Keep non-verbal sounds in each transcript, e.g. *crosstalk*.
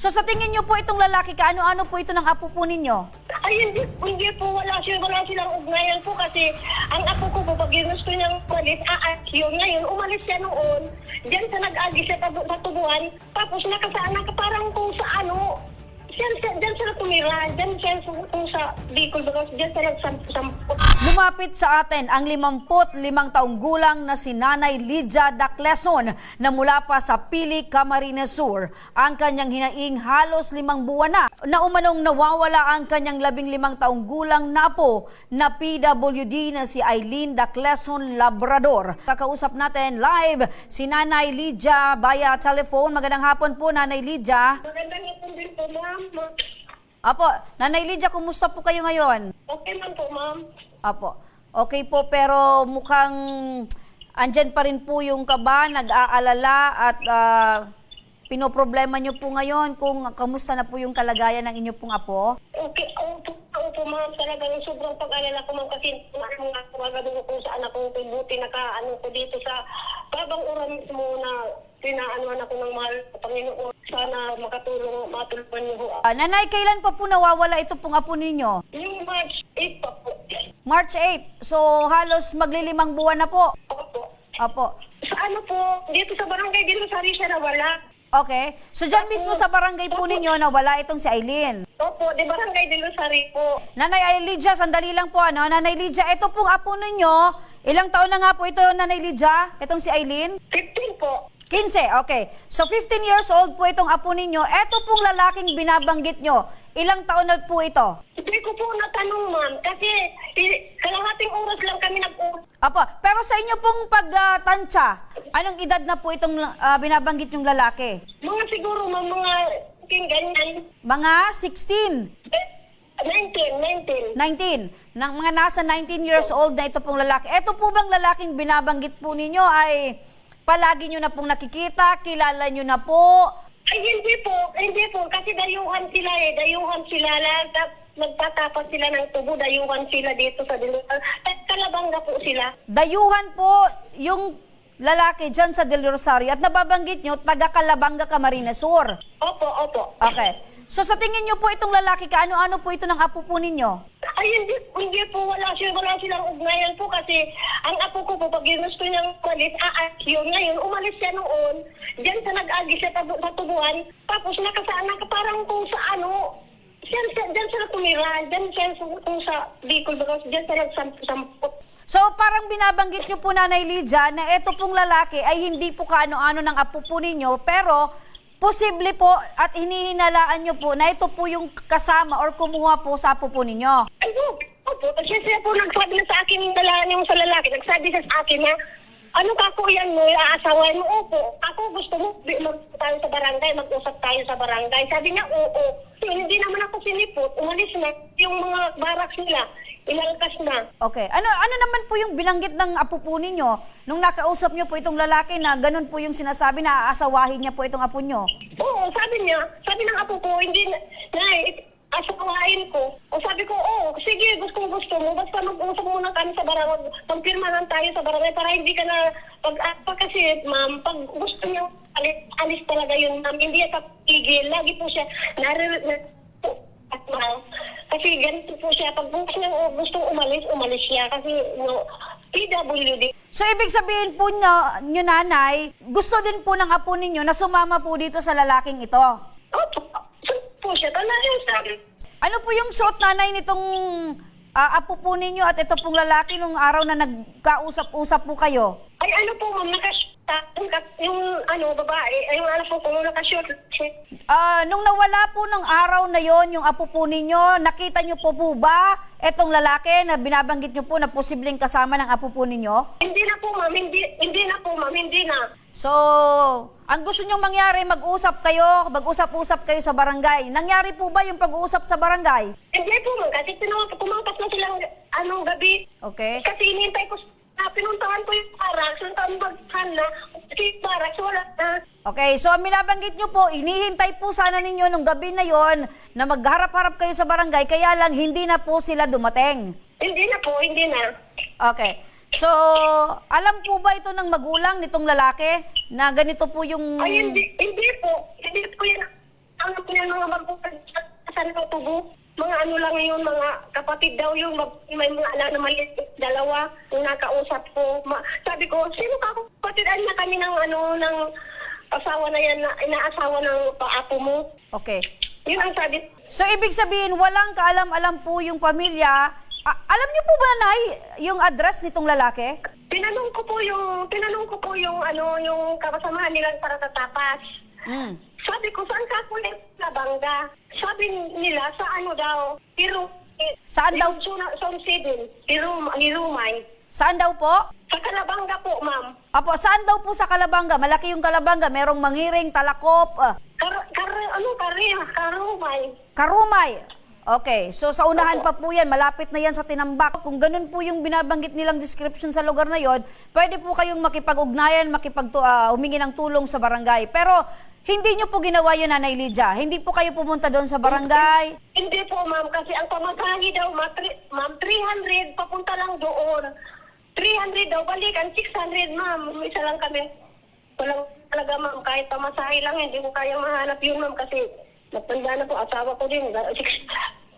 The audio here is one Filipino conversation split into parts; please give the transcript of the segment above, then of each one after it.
So sa tingin niyo po itong lalaki, kaano-ano po ito ng apo po ninyo? Ay, hindi, hindi po, wala, siya, wala silang ugnayan po kasi ang apo ko po, pag ginusto niyang umalis, aas yun. Ngayon, umalis siya noon, diyan sa nag-agi siya sa tubuan, tapos nakasaan ka parang kung sa ano, diyan, siya- diyan sila tumira, diyan siya sa, kung sa Bicol, because diyan sila nagsampu-sampu. Lumapit sa atin ang 55 taong gulang na si Nanay Lydia Dacleson na mula pa sa Pili, Camarines Sur. Ang kanyang hinaing halos limang buwan na na umanong nawawala ang kanyang labing limang taong gulang na apo na PWD na si Eileen Dacleson Labrador. Kakausap natin live si Nanay Lydia via telephone. Magandang hapon po Nanay Lydia. Magandang ipon din po, ma'am. Apo, Nanay Lydia, kumusta po kayo ngayon? Okay man po, ma'am. Apo. Okay po, pero mukhang andyan pa rin po yung kaba, nag-aalala at ah, pinoproblema nyo po ngayon kung kamusta na po yung kalagayan ng inyo pong apo. Okay, opo, opo ma'am, talagang sobrang pag-alala ko ma'am kasi ano nga kumagado ko kung saan ako buti naka ano ko dito sa babang oras mismo na pinaanuhan ako ng mahal na Panginoon. Sana makatulong, matulungan niyo ho. ako. Ah, nanay, kailan pa po nawawala ito pong apo ninyo? Yung March 8 pa po. March 8. So halos maglilimang buwan na po. Opo. Apo. Sa ano po, dito sa barangay dito sa Risha na wala. Okay. So dyan mismo sa barangay po ninyo nawala itong si Eileen. Opo, di barangay dito sa po. Nanay ay Lydia, sandali lang po ano. Nanay Lydia, ito pong apo ninyo, ilang taon na nga po ito, Nanay Lydia? Itong si Eileen? 15 po. 15, okay. So 15 years old po itong apo ninyo. Ito pong lalaking binabanggit nyo. Ilang taon na po ito? Hindi ko po natanong ma'am kasi kalahating oras lang kami nag-uusap. Apo, pero sa inyo pong pagtansya, anong edad na po itong ah, binabanggit yung lalaki? Mga siguro ma'am, mga ganyan. Mga 16, Eh, 19, 19. 19, ng mga nasa 19 years old na ito pong lalaki. Ito po bang lalaking binabanggit po ninyo ay palagi nyo na pong nakikita, kilala nyo na po? Ay, hindi po, hindi po, kasi dayuhan sila eh, dayuhan sila lang, tap, nagtatapat sila ng tubo, dayuhan sila dito sa Dilutan. At kalabangga po sila. Dayuhan po yung lalaki dyan sa Del Rosario at nababanggit nyo, taga Calabanga, Camarines Sur. Opo, opo. Okay. So sa tingin nyo po itong lalaki, kaano-ano po ito ng apo po ninyo? Ay, hindi, hindi po, wala, siya, wala silang ugnayan po kasi ang apo ko po, pag ginusto niyang umalis, aas yun. Ngayon, umalis siya noon, diyan sa nag-agi siya tabu, sa tubuan, tapos nakasaan ka parang kung sa ano, diyan, siya, diyan sila tumira, diyan siya sa, kung sa Bicol, because diyan sila nagsampu-sampu. So parang binabanggit nyo po Nanay Lydia na ito pong lalaki ay hindi po kaano-ano ng apo po ninyo pero posible po at hinihinalaan nyo po na ito po yung kasama or kumuha po sa apo po ninyo. Ay, no, opo, kasi siya po nagsabi na sa akin yung dalahan yung sa lalaki, nagsabi siya sa akin na, ano ka ko yan mo, aasawan mo, opo. Ako gusto mo, mag tayo sa barangay, mag-usap tayo sa barangay. Sabi niya, oo. So, hindi naman ako sinipot, umalis na. Yung mga baraks nila, inalkas na. Okay. Ano ano naman po yung binanggit ng apo po ninyo nung nakausap nyo po itong lalaki na ganun po yung sinasabi na aasawahin niya po itong apo nyo? Oo, sabi niya, sabi ng apo ko, hindi na, na asawain ko. O sabi ko, oo, sige, gusto gusto mo, basta mag-usap muna kami sa barangay, magpirmahan tayo sa barangay para hindi ka na, pag, pag kasi, ma'am, pag gusto niya, alis, alis talaga yun, ma'am, hindi siya tigil, lagi po siya, narir, na, at ma'am, kasi ganito po siya, pag gusto gustong umalis, umalis siya, kasi, no, PWD. So ibig sabihin po nyo, nyo nanay, gusto din po ng apo ninyo na sumama po dito sa lalaking ito. Opo, so po siya, talaga sabi. Ano po yung suot nanay nitong ah, apo po ninyo at ito pong lalaki nung araw na nagkausap-usap po kayo? Ay, ano po, ma'am, nakashota, yung, ano, babae, ay, yung ano po, kung nakashort, Ah, nung nawala po ng araw na yon yung apo po ninyo, nakita nyo po po ba itong lalaki na binabanggit nyo po na posibleng kasama ng apo po ninyo? Hindi na po, ma'am. Hindi, hindi na po, ma'am. Hindi na. So, ang gusto nyong mangyari, mag-usap kayo, mag-usap-usap kayo sa barangay. Nangyari po ba yung pag-uusap sa barangay? Hindi po, ma'am. Kasi tinawag, kumangkas na silang anong gabi. Okay? Kasi inintay ko, pinuntahan ko yung barracks, yung tambaghan na, kasi yung barracks, wala na. Okay, so ang binabanggit nyo po, inihintay po sana ninyo nung gabi na yon na magharap-harap kayo sa barangay, kaya lang hindi na po sila dumating. Hindi na po, hindi na. Okay. So, alam po ba ito ng magulang nitong lalaki na ganito po yung... Ay, hindi, hindi po. Hindi po yan. Ano po Saan ka tubo? Mga ano lang yun, mga kapatid daw yung may mga anak na maliit, dalawa, yung nakausap ko. Ma- sabi ko, sino ka ako? Kapatidan na kami ng ano, ng asawa na yan, na, inaasawa ng paapo mo. Okay. Yun ang sabi. So, ibig sabihin, walang kaalam-alam po yung pamilya. A- alam niyo po ba, Nay, yung address nitong lalaki? Tinanong ko po yung, tinanong ko po yung ano, yung kasamahan nilang para tatapas. Mm. Sabi ko, saan ka kulit na bangga? Sabi nila, sa ano daw? Pero, eh, Saan daw? Son Sidin, Hirum, Hirumay. Saan daw po? Sa Kalabanga po, ma'am. Apo, saan daw po sa Kalabanga? Malaki yung Kalabanga, merong mangiring, talakop, ah, Kar, kar, ano, kari, karumay. karumay. Okay, so sa unahan pa po yan, malapit na yan sa tinambak. Kung ganun po yung binabanggit nilang description sa lugar na yon, pwede po kayong makipag-ugnayan, makipag uh, humingi ng tulong sa barangay. Pero hindi nyo po ginawa yun, Nanay Lydia. Hindi po kayo pumunta doon sa barangay. Hindi po, ma'am, kasi ang pamatahi daw, ma, tri, ma'am, 300, papunta lang doon. 300 daw, balikan, 600, ma'am. Isa lang kami. Walang talaga, ma'am, kahit pamasahe lang, hindi ko kaya mahanap yun, ma'am, kasi natanda na po, asawa ko din, *laughs*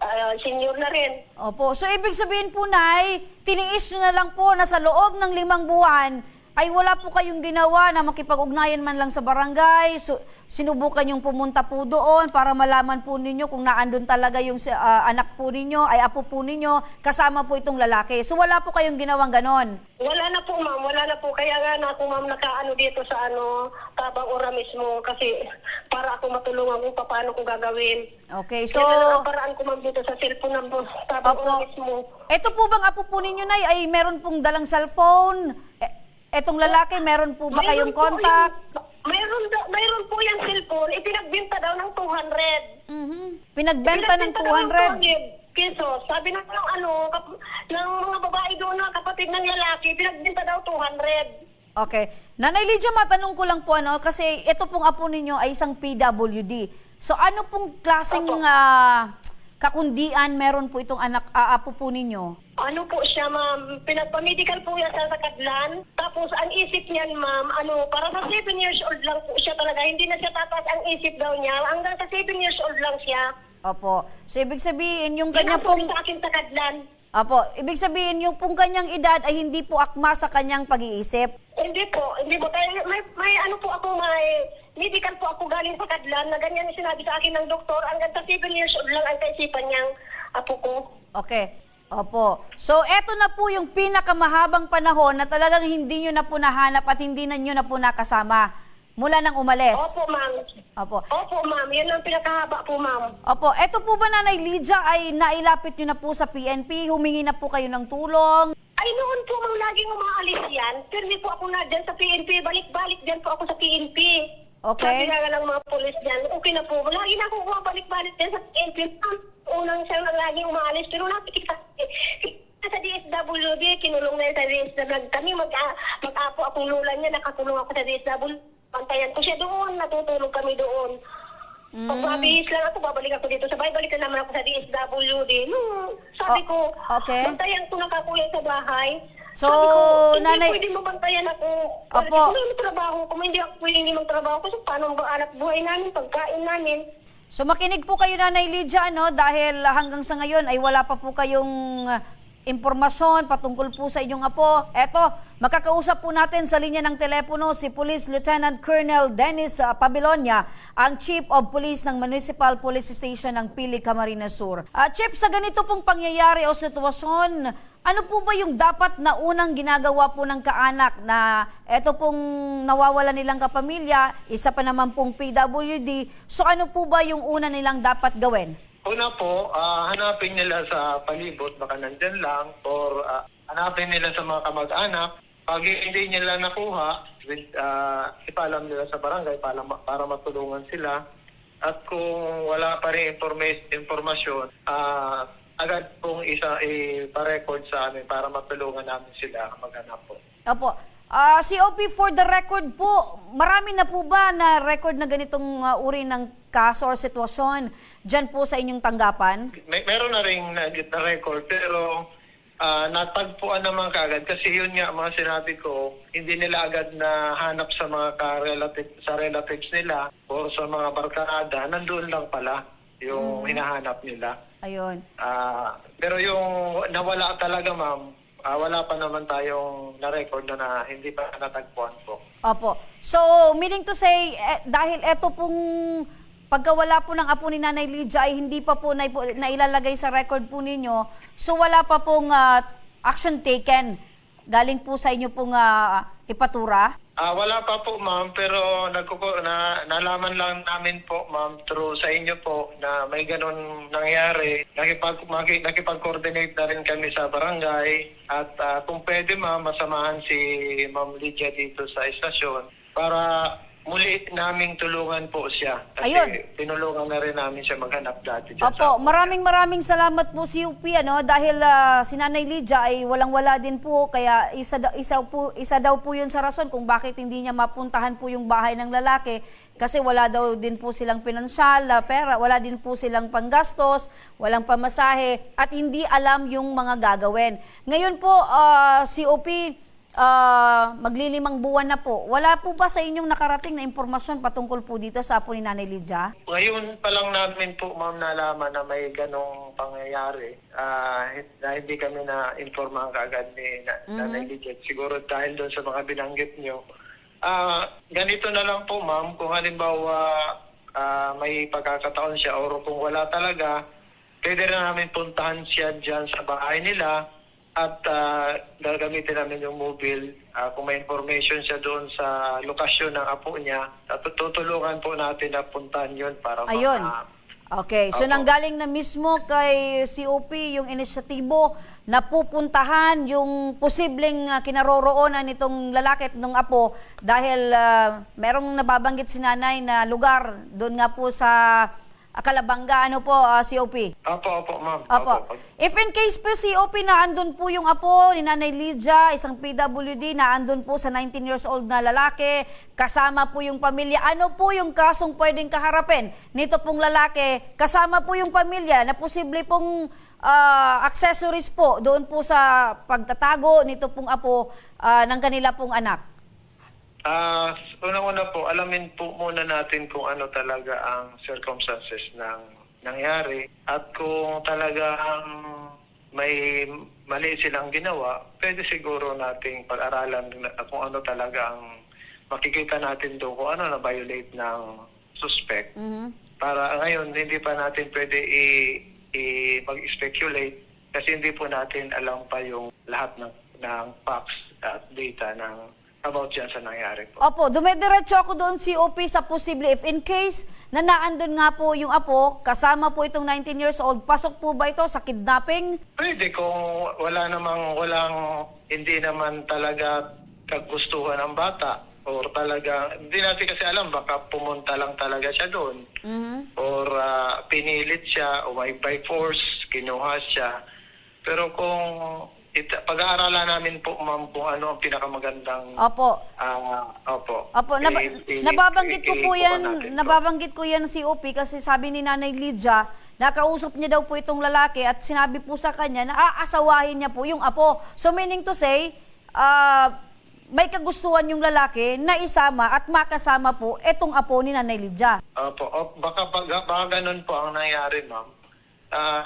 ah, senior na rin. Opo, so ibig sabihin po, Nay, tiniis nyo na lang po na sa loob ng limang buwan ay wala po kayong ginawa na makipag-ugnayan man lang sa barangay. So, sinubukan yung pumunta po doon para malaman po ninyo kung naandun talaga yung ah, anak po ninyo, ay apo po ninyo, kasama po itong lalaki. So wala po kayong ginawang ganon. Wala na po, ma'am. Wala na po. Kaya nga na ako, ma'am, nakaano dito sa ano, tabang ora mismo. Kasi para ako matulungan kung paano ko gagawin. Okay, so... Kaya na paraan ko, ma'am, dito sa cellphone ng tabang Opo. ora mismo. Ito po bang apo po ninyo, Nay, ay meron pong dalang cellphone? E- etong lalaki, meron po ba kayong po contact? yung- mayroon, daw- mayroon po yung cellphone. Ipinagbinta daw ng 200. Mhm. Pinagbenta ng Ipinagbenta daw 200. pesos. Sabi ng, ng ano, kap, ng mga babae doon na kapatid ng lalaki, pinagbinta daw 200. Okay. Nanay Lydia, matanong ko lang po ano, kasi ito pong apo ninyo ay isang PWD. So ano pong klaseng ah, kakundian meron po itong anak ah, apo po ninyo? Ano po siya, ma'am? Pinagpa-medical po yan sa Sakadlan. Tapos, ang isip niyan, ma'am, ano, para sa 7 years old lang po siya talaga. Hindi na siya tatas ang isip daw niya. Hanggang sa 7 years old lang siya. Opo. So ibig sabihin yung Kanya po pong sa akin Sakadlan. Opo, ibig sabihin yung pong kanyang edad ay hindi po akma sa kanyang pag-iisip. Hindi po, hindi po. Kaya may, may ano po ako, may medical po ako galing sa Kadlan na ganyan yung sinabi sa akin ng doktor. Hanggang sa 7 years old lang ang kaisipan niyang apo ko. Okay. Opo. So, eto na po yung pinakamahabang panahon na talagang hindi nyo na po nahanap at hindi na nyo na po nakasama mula nang umalis. Opo, ma'am. Opo. Opo, ma'am. Yan ang pinakahaba po, ma'am. Opo. Eto po ba, Nanay Lydia, ay nailapit nyo na po sa PNP? Humingi na po kayo ng tulong? Ay, noon po, ma'am, laging umaalis yan. Pero hindi po ako na dyan sa PNP. Balik-balik dyan po ako sa PNP. Okay. Sabi nga ng mga polis dyan, okay na po. Lagi na ako bumabalik-balik dyan sa. Ma'am, Unang siya lang laging umaalis. Pero nakikita sa DSWD, kinulong na yan sa DSWD. Kami mag, mag-apo akong lula niya, nakakulong ako sa DSWD. Pantayan ko siya doon, natutulog kami doon. Mm. Pag mabihis lang ako, babalik ako dito. Sabay, balik na naman ako sa DSWD. Hmm, sabi ko, okay. bantayan ko nakakulay sa bahay. So, hindi nanay- pwede mo bantayan ako. Opo. Kung ano trabaho ko, hindi ako pwede hindi magtrabaho ko, so paano ba anak buhay namin, pagkain namin? So makinig po kayo Nanay Lydia ano dahil hanggang sa ngayon ay wala pa po kayong uh, impormasyon patungkol po sa inyong apo. Eto, makakausap po natin sa linya ng telepono si Police Lieutenant Colonel Dennis uh, Pabilonia, ang Chief of Police ng Municipal Police Station ng Pili, Camarines Sur. Uh, Chief, sa ganito pong pangyayari o sitwasyon, ano po ba yung dapat na unang ginagawa po ng kaanak na eto pong nawawala nilang kapamilya, isa pa naman pong PWD, so ano po ba yung una nilang dapat gawin? Una po, ah, hanapin nila sa palibot, baka nandyan lang, or ah, hanapin nila sa mga kamag-anak. Pag hindi nila nakuha, with, ah, ipalam nila sa barangay para, para matulungan sila. At kung wala pa rin informa- informasyon, ah, agad pong isa ipa-record sa amin para matulungan namin sila maghanap po. Opo. Ah, COP for the record po, marami na po ba na record na ganitong ah, uri ng kaso or sitwasyon dyan po sa inyong tanggapan? May, meron na rin na, na record pero ah, natagpuan naman kaagad kasi yun nga mga sinabi ko hindi nila agad na hanap sa mga ka-relative sa relatives nila o sa mga barkada nandoon lang pala yung hinahanap nila. Ayun. Ah, pero yung nawala talaga, ma'am, ah, wala pa naman tayong na-record na, na hindi pa natagpuan po. Opo. So, meaning to say, eh, dahil eto pong pagkawala po ng apo ni Nanay Lydia ay hindi pa po na, nailalagay sa record po ninyo, so wala pa pong ah, action taken galing po sa inyo pong ah, ipatura? Ah, wala pa po, ma'am, pero nagkuko, na, nalaman lang namin po, ma'am, through sa inyo po na may ganun nangyari. Nakipag, maki, nakipag-coordinate na rin kami sa barangay at ah, kung pwede, ma'am, masamahan si Ma'am Lydia dito sa estasyon para muli naming tulungan po siya. Kasi Ayun. tinulungan na rin namin siya maghanap dati dyan Opo, maraming maraming salamat po si UP ano dahil ah, si Nanay Lydia ay walang-wala din po kaya isa da- isa po isa daw po 'yun sa rason kung bakit hindi niya mapuntahan po yung bahay ng lalaki kasi wala daw din po silang pinansyal, ah, pera, wala din po silang panggastos, walang pamasahe at hindi alam yung mga gagawin. Ngayon po ah, si UP ah, maglilimang buwan na po. Wala po ba sa inyong nakarating na impormasyon patungkol po dito sa apo ni Nanay Lydia? Ngayon pa lang namin po, ma'am, nalaman na may ganong pangyayari. Na hindi kami na-informa kaagad ni na, Nanay Lydia. Siguro dahil doon sa mga binanggit nyo. Ah, ganito na lang po, ma'am, kung halimbawa ah, may pagkakataon siya o kung wala talaga, pwede rin namin puntahan siya dyan sa bahay nila at ah, gagamitin namin yung mobile. Ah, kung may information siya doon sa lokasyon ng apo niya, tutulungan po natin na puntahan yun para Ayun. ma- Okay, so Apo. nanggaling na mismo kay COP yung inisyatibo na pupuntahan yung posibleng uh, kinaroroonan nitong lalaki at nung apo dahil ah, merong nababanggit si nanay na lugar doon nga po sa ah, Kalabanga, ano po, ah, COP? Opo, opo, ma'am. Opo. If in case po COP na andun po yung apo ni Nanay Lydia, isang PWD na andun po sa 19 years old na lalaki, kasama po yung pamilya, ano po yung kasong pwedeng kaharapin nito pong lalaki, kasama po yung pamilya na posible pong ah, accessories po doon po sa pagtatago nito pong apo ah, ng kanila pong anak. Ah, unang-una po, alamin po muna natin kung ano talaga ang circumstances ng nangyari at kung talagang may mali silang ginawa, pwede siguro nating pag-aralan kung ano talaga ang makikita natin doon kung ano na violate ng suspect. Mhm. Para ngayon, hindi pa natin pwede i, i mag-speculate kasi hindi po natin alam pa yung lahat ng, ng facts at data ng about yan sa nangyari po. Opo, dumediretso ako doon COP sa posible if in case na naandun nga po yung apo, kasama po itong 19 years old, pasok po ba ito sa kidnapping? Pwede kung wala namang, walang, hindi naman talaga kagustuhan ng bata or talaga, hindi natin kasi alam, baka pumunta lang talaga siya doon Mhm. or ah, pinilit siya o may by force, kinuha siya. Pero kung ita- pag-aaralan namin po, ma'am, kung ano ang pinakamagandang Opo. ah, opo. Opo, naba- I- i- nababanggit ko po yan, natin po. nababanggit ko yan si OP kasi sabi ni Nanay Lydia, nakausap niya daw po itong lalaki at sinabi po sa kanya na aasawahin niya po yung apo. So meaning to say, ah, may kagustuhan yung lalaki na isama at makasama po itong apo ni Nanay Lydia. Opo, o, baka, baka, baka ganun po ang nangyari, ma'am.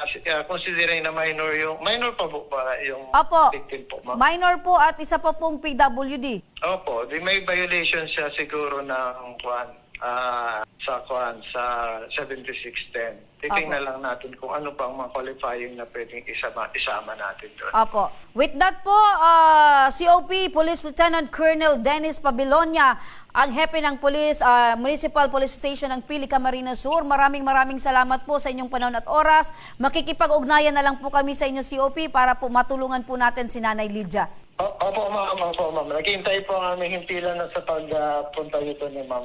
Si- ah, considering na minor yung, minor pa po ba yung Opo, victim po, ma'am? minor po at isa pa pong PWD. Opo, di may violation siya siguro ng kwan, ah, sa kwan, sa 7610. Titingnan lang natin kung ano pang mga qualifying na pwedeng isama, isama natin doon. Opo. With that po, ah, COP, Police Lieutenant Colonel Dennis Pabilonia, ang hepe ng Police, ah, Municipal Police Station ng Pili, Camarines Sur. Maraming maraming salamat po sa inyong panahon at oras. Makikipag-ugnayan na lang po kami sa inyo, COP, para po matulungan po natin si Nanay Lydia. O- Opo, ma'am, opo, ma'am. Naghihintay po ang aming himpilan na sa pagpunta nito ni ma'am,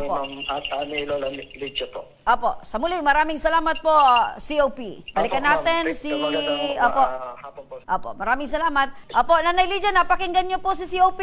ni Opo. ma'am at uh, ni Lola Lidia po. Opo. Sa muli, maraming salamat po, COP. Balikan ma'am. natin si... Magandang, Opo. ah, hapon po. Opo, maraming salamat. Opo, Nanay Lydia, napakinggan niyo po si COP.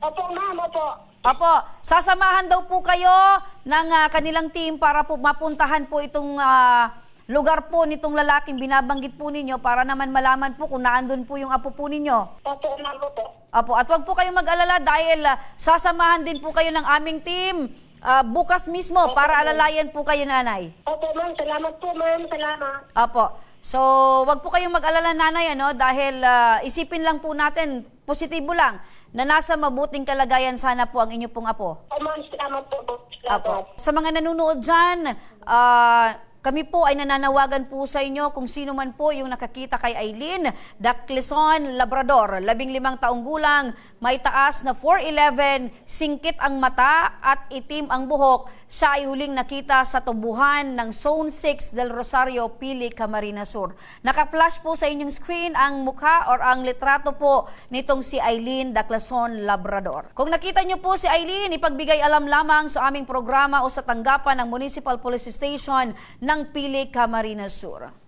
Opo, ma'am, opo. Opo, sasamahan daw po kayo ng ah, kanilang team para po mapuntahan po itong ah, lugar po nitong lalaking binabanggit po ninyo para naman malaman po kung naandun po yung apo po ninyo. Opo, ma'am, opo. Opo, at wag po kayong mag-alala dahil ah, sasamahan din po kayo ng aming team ah, bukas mismo para alalayan po kayo nanay. Opo, ma'am. Salamat po, ma'am. Salamat. Apo. So, wag po kayong mag-alala nanay ano dahil ah, isipin lang po natin, positibo lang na nasa mabuting kalagayan sana po ang inyo pong apo. Oh, ma'am. Salamat po. Salamat. Sa mga nanonood dyan, ah, kami po ay nananawagan po sa inyo kung sino man po yung nakakita kay Eileen Daclison Labrador, labing limang taong gulang, may taas na 4'11, singkit ang mata at itim ang buhok. Siya ay huling nakita sa tubuhan ng Zone 6 del Rosario, Pili, Camarines Sur. Naka-flash po sa inyong screen ang mukha or ang litrato po nitong si Eileen Daclison Labrador. Kung nakita niyo po si Eileen, ipagbigay alam lamang sa aming programa o sa tanggapan ng Municipal Police Station ng Pili, Camarines Sur.